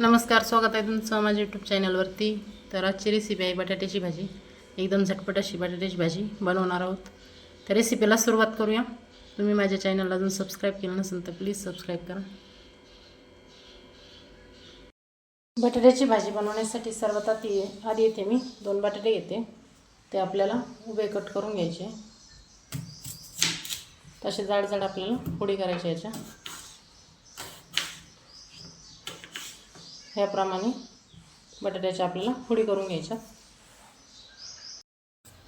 नमस्कार स्वागत आहे तुमचं माझ्या यूट्यूब चॅनलवरती तर आजची रेसिपी आहे बटाट्याची भाजी. एकदम झटपट अशी बटाट्याची भाजी बनवणार आहोत. त्या रेसिपीला सुरुवात करूया. तुम्ही माझ्या चॅनलला अजून सबस्क्राईब केलं नसेल तर प्लीज सबस्क्राईब करा. बटाट्याची भाजी बनवण्यासाठी सर्वात आधी आधी येते मी. दोन बटाटे घेते. ते आपल्याला उभे कट करून घ्यायचे. तसे जाड जाड आपल्याला पोळी करायची याच्या ह्याप्रमाणे बटाट्याच्या आपल्याला फोडी करून घ्यायच्या.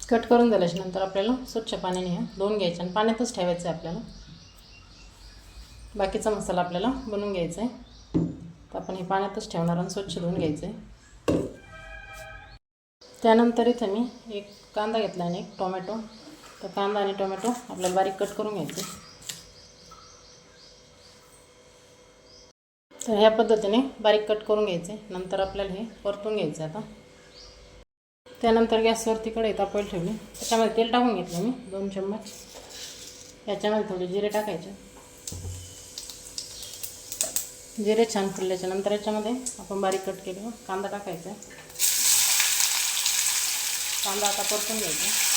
कट करून झाल्याच्यानंतर आपल्याला स्वच्छ पाण्याने ह्या धुवून घ्यायच्या आणि पाण्यातच ठेवायचं आहे आपल्याला. बाकीचा मसाला आपल्याला बनवून घ्यायचा आहे. तर आपण हे पाण्यातच ठेवणार आणि स्वच्छ धुवून घ्यायचं आहे. त्यानंतर इथे मी एक कांदा घेतला आणि एक टोमॅटो. तर कांदा आणि टोमॅटो आपल्याला बारीक कट करून घ्यायचे. तर ह्या पद्धतीने बारीक कट करून घ्यायचे. नंतर आपल्याला हे परतून घ्यायचं आता. त्यानंतर गॅसवरती कढई तापवायला ठेवली. त्याच्यामध्ये तेल टाकून घेतलं मी दोन चम्मच. याच्यामध्ये थोडे जिरे टाकायचे. जिरे छान फुलल्याच्या नंतर याच्यामध्ये आपण बारीक कट केलं. कांदा टाकायचा कांदा आता परतून घ्यायचा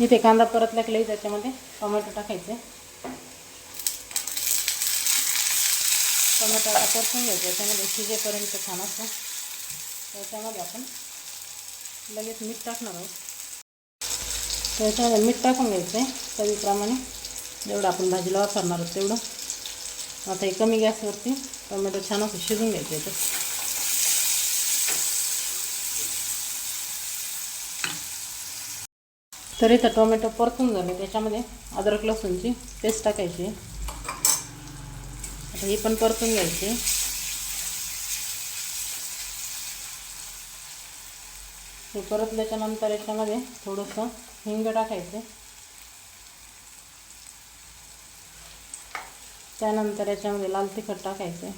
इथे कांदा परत लागलाही त्याच्यामध्ये. टोमॅटो टाकायचे. टोमॅटो आता परतून घ्यायचं. त्याच्यामध्ये शिजेपर्यंत छान असतं त्याच्यामध्ये आपण लगेच मीठ टाकणार आहोत. त्याच्यामध्ये मीठ टाकून घ्यायचं आहे चवीप्रमाणे. जेवढं आपण भाजीला वापरणार आहोत तेवढं. आता हे कमी गॅसवरती टोमॅटो छान असं शिजून घ्यायचं याच्यात तर इथं टोमॅटो परतून झाले. त्याच्यामध्ये अद्रक लसूणची पेस्ट टाकायची. आता ही पण परतून घ्यायची. हे परतल्याच्यानंतर याच्यामध्ये थोडंसं हिंग टाकायचं. त्यानंतर याच्यामध्ये लाल तिखट टाकायचं.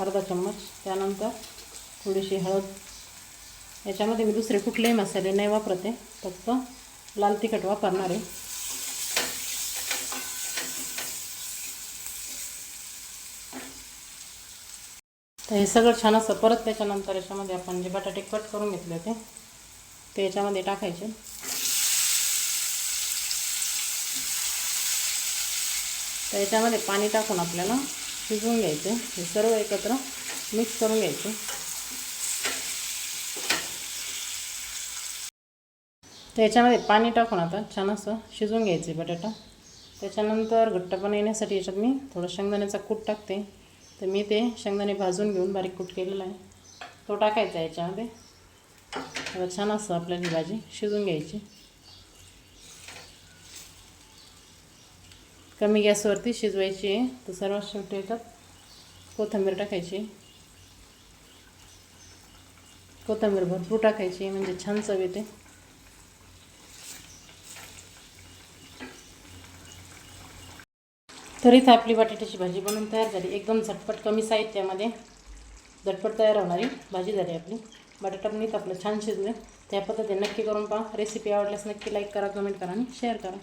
अर्धा चम्मच. त्यानंतर थोडीशी हळद याच्यामध्ये मी दुसरे कुठलेही मसाले नाही वापरते फक्त लाल तिखट वापरणार आहे. तर हे सगळं छान असं परत त्याच्यानंतर याच्यामध्ये आपण जे बटाटे कट करून घेतले होते ते याच्यामध्ये टाकायचे. तर याच्यामध्ये पाणी टाकून आपल्याला शिजवून घ्यायचे. हे सर्व एकत्र मिक्स करून घ्यायचे. त्याच्यामध्ये पाणी टाकून आता छान असं शिजवून घ्यायचे बटाटा. त्याच्यानंतर घट्टपणा येण्यासाठी याच्यात मी थोडं शेंगदाण्याचा कूट टाकते. तर मी ते शेंगदाणे भाजून घेऊन बारीक कूट केलेला आहे. तो टाकायचा याच्यामध्ये. आता छान असं आपल्याला ही भाजी शिजून घ्यायची. कमी गॅसवरती शिजवायची आहे. तर सर्वात शेवटी याच्यात कोथिंबीर टाकायची. कोथिंबीर भरपूर टाकायची म्हणजे छान चव येते. तर इथं आपली बटाट्याची भाजी बनवून तयार झाली. एकदम झटपट कमी साहित्यामध्ये झटपट तयार होणारी भाजी झाली आपली. बटाटा पण इथं आपलं छान शिजलं. त्या पद्धतीने नक्की करून पहा. रेसिपी आवडल्यास नक्की लाईक करा कमेंट करा आणि शेअर करा.